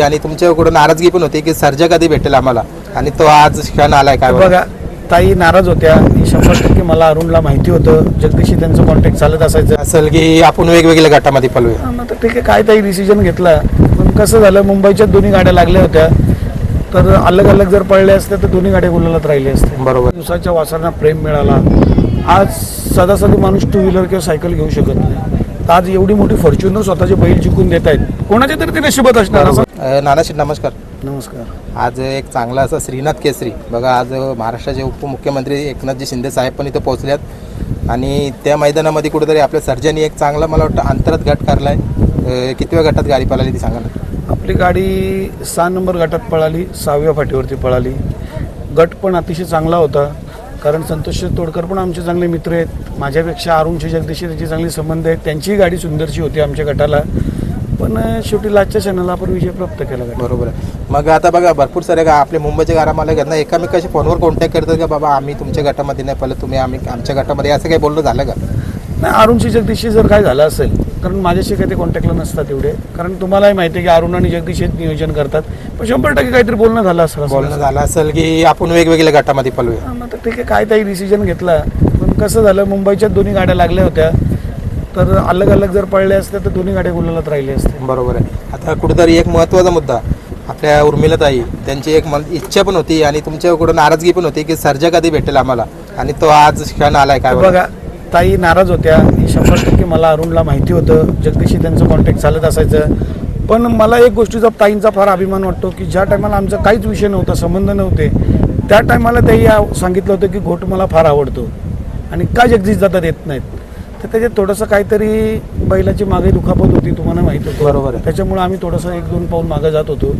आणि तुमच्याकडून नाराजगी पण होती की सर्जा कधी भेटेल आम्हाला. आणि तो आज क्षण आलाय काय बघा ताई नाराज होत्या. शंभर टक्के मला अरुणला माहिती होतं. जगदीशी त्यांचं कॉन्टॅक्ट चालत असायचं. असेल की आपण वेगवेगळ्या गटामध्ये पळूया. हा, मग आता ठीक आहे. काय ताई डिसिजन घेतला? पण कसं झालं मुंबईच्या दोन्ही गाड्या लागल्या होत्या. तर अलग अलग जर पडल्या असत्या तर दोन्ही गाड्या गुलालात राहिल्या असत्या बरोबर. दिवसाच्या वासरांना प्रेम मिळाला. आज सदासदी माणूस टू व्हीलर किंवा सायकल घेऊ शकत नाही. तर आज एवढी मोठी फॉर्च्युनर स्वतःचे बैल जिंकून देत आहेत कोणाच्या तरी ते नशिबात असणार. असं अं, नानाशी नमस्कार. नमस्कार. आज एक चांगला असा श्रीनाथ केसरी. बघा आज महाराष्ट्राचे उपमुख्यमंत्री एकनाथजी शिंदे साहेब पण इथं पोहोचल्यात आणि त्या मैदानामध्ये कुठेतरी आपल्या सर्जनी एक चांगला मला वाटतं अंतरात गट करलाय अं, कितव्या गटात गाडी पळाली ती सांगा ना. आपली गाडी सहा नंबर गटात पळाली सहाव्या फाटीवरती पळाली. गट पण अतिशय चांगला होता. कारण संतोष तोडकर पण आमचे चांगले मित्र आहेत. माझ्यापेक्षा अरुणशी जगदीशी त्याची चांगले संबंध आहेत. त्यांचीही गाडी सुंदरशी होती आमच्या गटाला. पण शेवटी लाचच्या क्षणाला आपण विजय प्राप्त केला. बरोबर आहे. मग आता बघा भरपूर सारे गा आपले मुंबईचे गारा मला घेत ना एकामेकाशी फोनवर कॉन्टॅक्ट करतात का बाबा आम्ही तुमच्या गटामध्ये नाही पहिले तुम्ही आम्ही आमच्या गटामध्ये असं काही बोलणं झालं का? नाही अरुणशी जगदीशी जर काय झालं असेल कारण माझ्याशी काही ते कॉन्टॅक्टला नसतात एवढे. कारण तुम्हालाही माहिती आहे की अरुण आणि जगदीश हेच नियोजन करतात. पण शंभर टक्के काहीतरी बोलणं झालं असेल असं बोलणं झालं असेल की आपण वेगवेगळ्या गटामध्ये पळूया. मग आता ठीक आहे काय ताई डिसिजन घेतला. पण कसं झालं मुंबईच्या दोन्ही गाड्या लागल्या होत्या. तर अलग अलग जर पडल्या असत्या तर दोन्ही गाड्या गुलालात राहिल्या असत्या बरोबर आहे. आता कुठेतरी एक महत्त्वाचा मुद्दा आपल्या उर्मिलाताई त्यांची एक मन इच्छा पण होती आणि तुमच्याकडून नाराजगी पण होती की सर्जा कधी भेटेल आम्हाला. आणि तो आज क्षण आलाय काय बघा ताई नाराज होत्या. ही शंभर टक्के मला अरुणला माहिती होतं. जगदीशी त्यांचं कॉन्टॅक्ट चालत असायचं. पण मला एक गोष्टीचा ताईंचा फार अभिमान वाटतो की ज्या टायमाला आमचा काहीच विषय नव्हता संबंध नव्हते त्या टायमाला त्याही सांगितलं होतं की घोट मला फार आवडतो. आणि का जगदीश जातात येत नाहीत? तर त्याच्यात थोडंसं काहीतरी बैलाची मागे दुखापत होती तुम्हाला माहीत होतं. बरोबर आहे. त्याच्यामुळे आम्ही थोडंसं एक दोन पाऊल मागे जात होतो.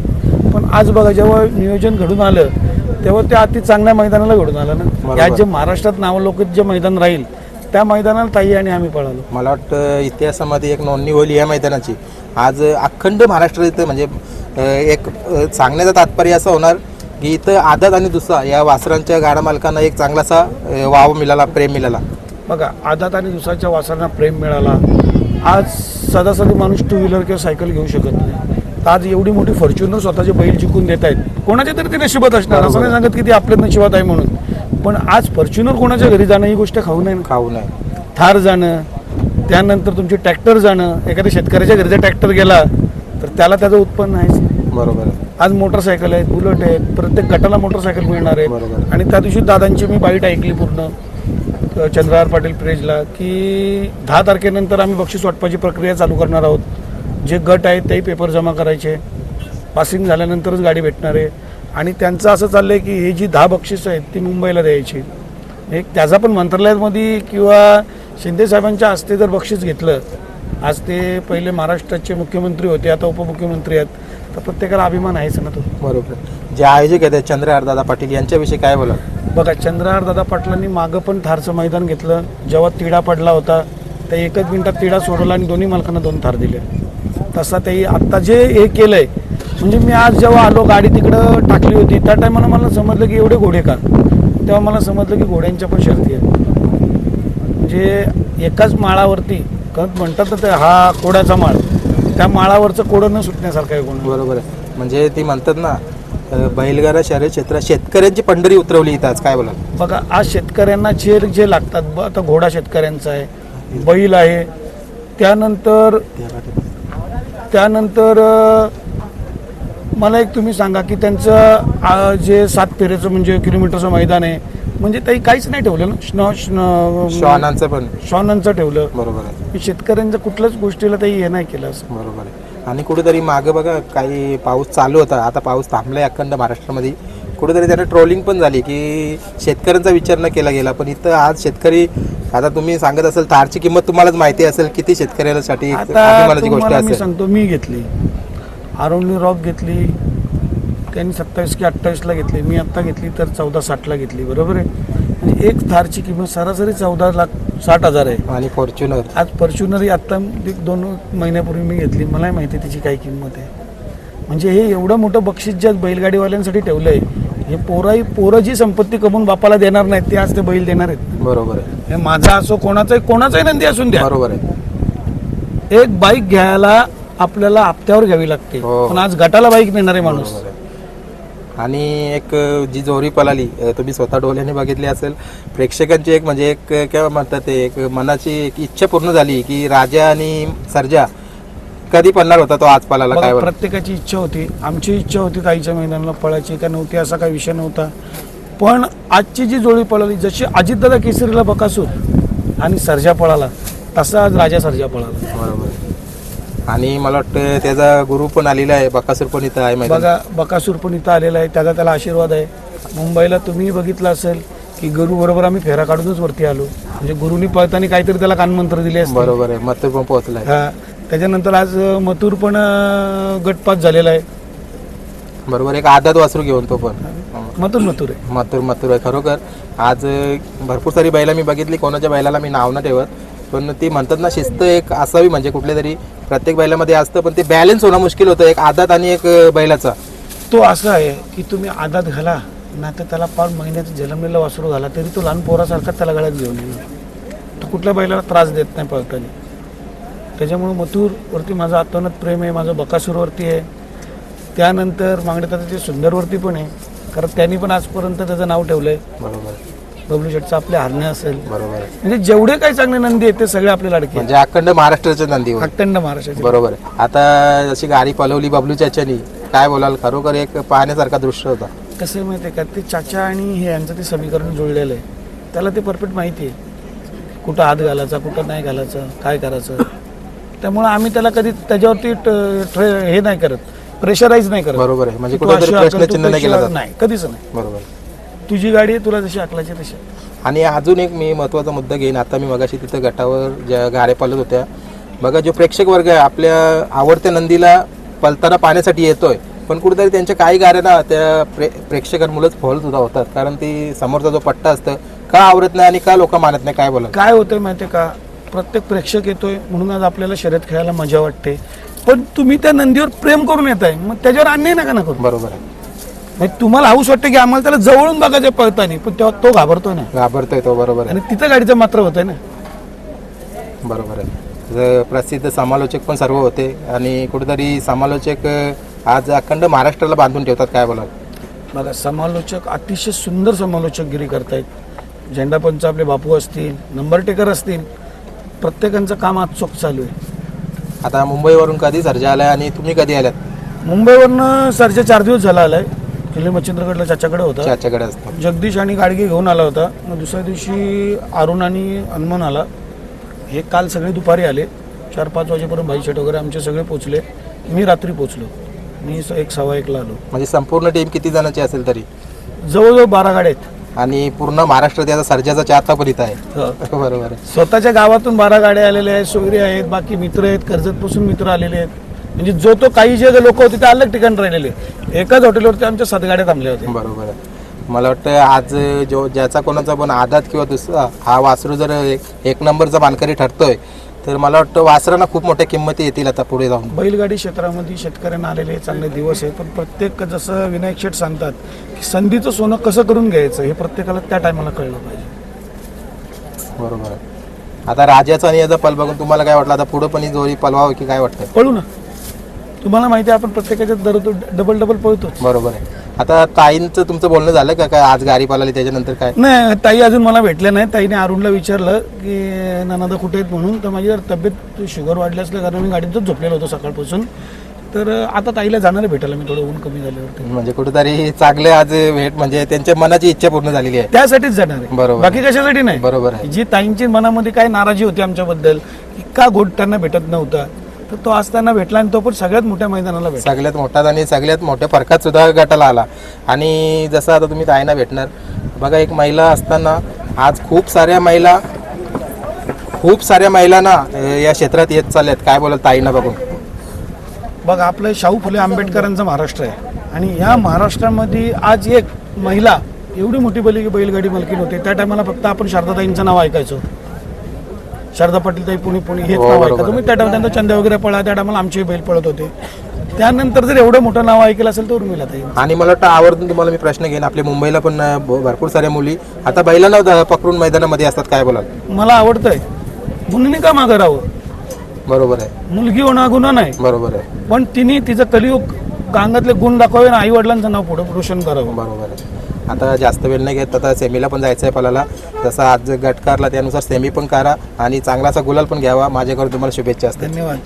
पण आज बघा जेव्हा नियोजन घडून आलं तेव्हा ते अति चांगल्या मैदानाला घडून आलं ना. या जे महाराष्ट्रात नावलौकिक जे मैदान राहील त्या मैदानाला ताई आणि आम्ही पळालो. मला वाटतं इतिहासामध्ये एक नोंदणी होईल या मैदानाची. आज अखंड महाराष्ट्र इथं म्हणजे एक सांगण्याचं तात्पर्य असं होणार की इथं आदत आणि दुसरा या वासरांच्या गाडा मालकांना एक चांगलासा वाव मिळाला प्रेम मिळाला. बघा आदात आणि दुसऱ्याच्या वासरांना प्रेम मिळाला. आज सदासदी माणूस टू व्हीलर किंवा सायकल घेऊ शकत नाही. आज एवढी मोठी फॉर्च्युनर स्वतःचे बैल जिंकून देत आहेत. कोणाच्या तरी ते नशिबात असणार. असं नाही सांगत की ते आपल्या नशिबात आहे म्हणून. पण आज फॉर्च्युनर कोणाच्या घरी जाणं ही गोष्ट खाऊ नये. खाऊ नये. थार जाणं त्यानंतर तुमची ट्रॅक्टर जाणं एखाद्या शेतकऱ्याच्या घरी जर ट्रॅक्टर गेला तर त्याला त्याचं उत्पन्न आहेच. बरोबर आज मोटरसायकल आहेत बुलेट आहेत प्रत्येक गटाला मोटरसायकल मिळणार बरोबर. आहे. आणि त्या दिवशी दादांची मी बाईट ऐकली पूर्ण. चंद्रहार पाटील प्रेजला की दहा तारखेनंतर आम्ही बक्षीस वाटपाची प्रक्रिया चालू करणार आहोत. जे गट आहेत तेही पेपर जमा करायचे. पासिंग झाल्यानंतरच गाडी भेटणार आहे. आणि त्यांचं असं चाललं आहे की हे जी दहा बक्षीस आहेत ती मुंबईला द्यायची. एक त्याचा पण मंत्रालयामध्ये किंवा शिंदेसाहेबांच्या हस्ते जर बक्षीस घेतलं आज ते पहिले महाराष्ट्राचे मुख्यमंत्री होते आता उपमुख्यमंत्री आहेत. तर प्रत्येकाला अभिमान आहेच ना तो. बरोबर. जे आयोजक आहेत चंद्रहार दादा पाटील यांच्याविषयी काय बोला बघा चंद्रहार दादा पाटलांनी मागं पण थारचं मैदान घेतलं. जेव्हा तिडा पडला होता त्या एकच मिनिटात तिडा सोडवला आणि दोन्ही मालकांना दोन थार दिले. तसा ते आत्ता जे हे केलंय म्हणजे मी आज जेव्हा आलो गाडी तिकडं टाकली होती त्या टायमाला मला समजलं की एवढे घोडे का? तेव्हा मला समजलं की घोड्यांच्या पण शर्ती आहेत. म्हणजे एकाच माळावरती कारण म्हणतात ना ते हा कोड्याचा माळ. त्या माळावरचं कोडं न सुटण्यासारखं आहे कोण. बरोबर आहे. म्हणजे ती म्हणतात ना अं, बैलगाडा शहर क्षेत्रात शेतकऱ्यांची पंढरी उतरवली इथं आज काय बोला बघा आज शेतकऱ्यांना जे जे लागतात ब- आता घोडा शेतकऱ्यांचा आहे बैल आहे. त्यानंतर त्यानंतर अ, मला एक तुम्ही सांगा की त्यांचं जे सात फेऱ्याचं म्हणजे किलोमीटरचं मैदान आहे म्हणजे काही काहीच नाही ठेवलं ना? श्न श्न श्वानांचं पण. श्वानांचं ठेवलं. बरोबर आहे. शेतकऱ्यांचं कुठल्याच गोष्टीला काही हे नाही केलं असं. बरोबर आहे. आणि कुठेतरी मागं बघा काही पाऊस चालू होता. आता पाऊस थांबलाय अखंड महाराष्ट्रामध्ये. कुठेतरी त्याने ट्रोलिंग पण झाली की शेतकऱ्यांचा विचार न केला गेला. पण इथं आज शेतकरी आता तुम्ही सांगत असेल थारची किंमत तुम्हालाच माहिती असेल किती शेतकऱ्यासाठी सांगतो मी घेतली. आरोनली रॉक घेतली त्यांनी सत्तावीस की अठ्ठावीसला घेतली मी आत्ता घेतली तर चौदा साठला घेतली बरोबर आहे? म्हणजे एक थारची किंमत सरासरी चौदा लाख साठ हजार आहे. आणि फॉर्च्युनर. आज फॉर्च्युनर ही आत्ता एक दोन महिन्यापूर्वी मी घेतली मलाही माहिती आहे त्याची काय किंमत आहे. म्हणजे हे एवढं मोठं बक्षीस ज्या बैलगाडीवाल्यांसाठी ठेवलं आहे हे पोराही पोरं जी संपत्ती कमवून बापाला देणार नाहीत ते आज ते बैल देणार आहेत. बरोबर आहे. माझा असो कोणाचाही कोणाचाही नंदी असून द्या. बरोबर आहे. एक बाईक घ्यायला आपल्याला हप्त्यावर घ्यावी लागते. हो. पण आज गटाला बाईक नेणारे माणूस. आणि एक जी जोरी पळाली अ, तुम्ही स्वतः डोळ्याने बघितली असेल प्रेक्षकांची एक म्हणजे एक काय म्हणतात ते एक मनाची एक इच्छा पूर्ण झाली की राजा आणि सर्जा कधी पडणार होता तो आज पळाला बघा, काय प्रत्येकाची इच्छा होती. आमची इच्छा होती ताईच्या मैदानाला पळायची का नव्हती असा काही विषय नव्हता. पण आजची जी जोडी पळाली जशी अजितदादा केसरीला बकासूर आणि सर्जा पळाला तसा आज राजा सर्जा पळाला. बरोबर. आणि मला वाटतं त्याचा गुरु पण आलेला आहे बकासूर पण इथं आहे माहिती बघा बकासूर पण इथं आलेला आहे त्याचा त्याला आशीर्वाद आहे. मुंबईला तुम्ही बघितलं असेल की गुरु बरोबर आम्ही फेरा काढूनच वरती आलो. म्हणजे गुरुनी पळताना काहीतरी त्याला कानमंत्र दिले बरोबर आहे मत पण पोहोचलाय. हा त्याच्यानंतर आज अं, मथुर पण अं, गटपात झालेला आहे. बरोबर एक आदत वासरू घेऊन तो पण. मथुर मथुर आहे. मथुर मथुर आहे खरोखर. आज अ, भरपूर सारी बैला मी बघितली कोणाच्या बैलाला मी नाव न ठेवत. पण ती म्हणतात ना शिस्त एक असावी म्हणजे कुठल्या तरी प्रत्येक बैलामध्ये असतं पण ते बॅलन्स होणं मुश्किल होतं एक आदात आणि एक बैलाचा. तो असं आहे की तुम्ही आदात घाला ना तर त्याला पाच महिन्याचं जन्मलेलं वासरू घाला तरी तो लहान पोरासारखा त्याला गळ्यात घेऊन येईल. तो कुठल्या बैलाला त्रास देत नाही पळताना. त्याच्यामुळे मथुरवरती माझं आत्मनात प्रेम आहे माझं बकासूरवरती आहे. त्यानंतर मागण्यात ते सुंदरवरती पण आहे. कारण त्यांनी पण आजपर्यंत त्याचं नाव ठेवलं आहे बरोबर. बबलू शेटचं आपले हरणे असेल. बरोबर. म्हणजे जेवढे काही चांगले नंदी आहेत ते सगळे आपले लाडके. म्हणजे अखंड महाराष्ट्राच्या नंदीवर अखंड महाराष्ट्राचे. बरोबर. आहे आता जशी गाडी पलवली बबलू चाच्यानी काय बोलाल? खरोखर एक पाहण्यासारखा दृश्य होता. कसं आहे माहिती आहे का? ते चाचा आणि हे यांचं ते समीकरण जुळलेलं आहे. त्याला ते परफेक्ट माहिती आहे. कुठं हात घालायचा कुठं नाही घालायचं काय करायचं. त्यामुळं आम्ही त्याला कधी त्याच्यावरती ट- हे नाही करत. प्रेशराईज नाही करत. बरोबर आहे. म्हणजे की तू कुठेतरी अशी हाकल, तू प्रश्नचिन्ह नाही केला. जात. नाही. कधीच नाही. बरोबर. तुझी गाडी आहे तुला जशी अकलाची तशी. आणि अजून एक मी महत्त्वाचा मुद्दा घेईन. आता मी मगाशी तिथं गटावर ज्या गाड्या पालत होत्या बघा जो प्रेक्षक वर्ग आहे आपल्या आवडत्या नंदीला पलताना पाहण्यासाठी येतोय पण कुठेतरी त्यांच्या काही गाड्या ना त्या प्रे प्रेक्षकांमुळेच फॉल सुद्धा होतात कारण ती समोरचा जो पट्टा असतं का आवडत नाही आणि का लोक मानत नाही काय बोला काय होतंय माहिती का? प्रत्येक प्रेक्षक येतोय म्हणून आज आपल्याला शर्यत खेळायला मजा वाटते. पण तुम्ही त्या नंदीवर प्रेम करून येत आहे मग त्याच्यावर अन्याय नका ना करू. बरोबर आहे. म्हणजे तुम्हाला हाऊस वाटते की आम्हाला त्याला जवळून बघायचं पळताना पण तेव्हा तो घाबरतोय ना. घाबरतोय तो बरोबर आहे. आणि तिथं गाडीचं मात्र होतंय ना. बरोबर आहे. प्रसिद्ध समालोचक पण सर्व होते आणि कुठेतरी समालोचक अं, आज अखंड महाराष्ट्राला बांधून ठेवतात काय बोलाल? बघा समालोचक अतिशय सुंदर समालोचकगिरी करतायत. झेंडापंच आपले बापू असतील नंबर टेकर असतील प्रत्येकांचं काम आज चोख चालू आहे. आता मुंबईवरून कधी सर्जा आलाय आणि तुम्ही कधी आल्यात मुंबईवरनं सरच्या चार दिवस झाला आलाय. किल्ले मच्छिंद्रगडला चाच्याकडे होता चाच्याकडे असतो. जगदीश आणि गाडगे घेऊन आला होता. मग दुसऱ्या दिवशी अरुण आणि हनुमान आला. हे काल सगळे दुपारी आले. चार पाच वाजेपर्यंत भाईशेट वगैरे आमचे सगळे पोचले. मी रात्री पोचलो. मी स- एक सव्वा एकला आलो. म्हणजे संपूर्ण टीम किती जणांची असेल तरी? जवळजवळ बारा गाड्या आहेत. आणि पूर्ण महाराष्ट्र त्याचा सर्जाचा चाहता पण इथं आहे. हो. बरोबर आहे. स्वतःच्या गावातून बारा गाड्या आलेल्या आहेत सोयरी आहेत बाकी मित्र आहेत कर्जतपासून मित्र आलेले आहेत. म्हणजे जो तो काही जे लोक होते ते अलग ठिकाणी राहिलेले. एकाच हॉटेलवरती आमच्या सात गाड्या थांबल्या होत्या. बरोबर आहे. मला वाटतं आज जो ज्याचा कोणाचा पण आदात किंवा दुसरा हा वासरू जर एक एक नंबरचा मानकरी ठरतोय तर मला वाटतं वासरांना खूप मोठ्या किंमती येतील आता पुढे जाऊन. बैलगाडी क्षेत्रामध्ये शेतकऱ्यांना आलेले चांगले दिवस आहेत पण प्रत्येक जसं विनायक शेठ सांगतात की संधीचं सोनं कसं करून घ्यायचं हे प्रत्येकाला त्या टायमाला कळलं पाहिजे. बरोबर आहे. आता राजाचा आणि याचा पल बघून तुम्हाला काय वाटलं? आता पुढे पण जोडी पलवावं की काय वाटतं पळू ना. तुम्हाला माहिती आहे आपण प्रत्येकाच्या दर डबल डबल पळतोच. बरोबर आहे. आता ताईंचं तुमचं बोलणं झालं का? काय आज गाडी पळाली त्याच्यानंतर काय? नाही ताई अजून मला भेटल्या नाही ताईने अरुणला विचारलं की नानादा कुठे आहेत? म्हणून. तर माझी जर तब्येत शुगर वाढली असल्या कारण मी गाडीतच झोपलेलो होतो सकाळपासून. तर आता ताईला जाणार भेटायला मी थोडं ऊन कमी झाल्यावरती. म्हणजे कुठेतरी चांगले आज भेट म्हणजे त्यांच्या मनाची इच्छा पूर्ण झालेली आहे. त्यासाठीच जाणार आहे. बरोबर. बाकी कशासाठी नाही? बरोबर आहे. जी ताईंची मनामध्ये काय नाराजी होती आमच्याबद्दल की का गोट त्यांना भेटत नव्हता तर तो आज त्यांना भेटला आणि तो पण सगळ्यात मोठ्या मैदानाला भेटला. सगळ्यात मोठा आणि सगळ्यात मोठ्या फरकात सुद्धा गटाला आला. आणि जसं आता तुम्ही ताईना भेटणार. बघा एक महिला असताना आज खूप साऱ्या महिला खूप साऱ्या महिलांना अं, या क्षेत्रात येत चालल्यात. काय बोलाल ताईना बघून? बघा आपलं शाहू फुले आंबेडकरांचा महाराष्ट्र आहे. आणि या महाराष्ट्रामध्ये आज एक महिला एवढी मोठी बैल बैलगाडी मालकीन होते. त्या टायमाला फक्त आपण शारदाताईंचं नाव ऐकायचो. शारदा पाटील ताई पुणे पुणे हेच हो, नाव ऐकायचो मी त्या टायमाला त्यांचा चंद्या वगैरे पळा त्या टायमाला आमचे बैल पळत होते. त्यानंतर जर एवढं मोठं नाव ऐकलं असेल तर उर्मिला ताई. आणि मला वाटतं आवर्जून तुम्हाला मी प्रश्न घेईन. आपल्या मुंबईला पण भ- भरपूर साऱ्या मुली. आता बैलांना पकडून मैदानामध्ये असतात काय बोलाल? मला आवडतंय. म्हणून का मागं राहावं? बरोबर आहे. मुलगी होणं हा गुन्हा नाही. बरोबर आहे. पण तिने तिचं कलियुग अंगातले गुण दाखवावे आणि आई वडिलांचं नाव पुढे रोशन करावं. बरोबर आहे. आता जास्त वेळ नाही घेत आता सेमीला पण जायचं आहे पलाला. जसं आज गट कारला त्यानुसार सेमी पण करा आणि चांगलासा गुलाल पण घ्यावा. माझ्याकडून तुम्हाला शुभेच्छा असतील. धन्यवाद.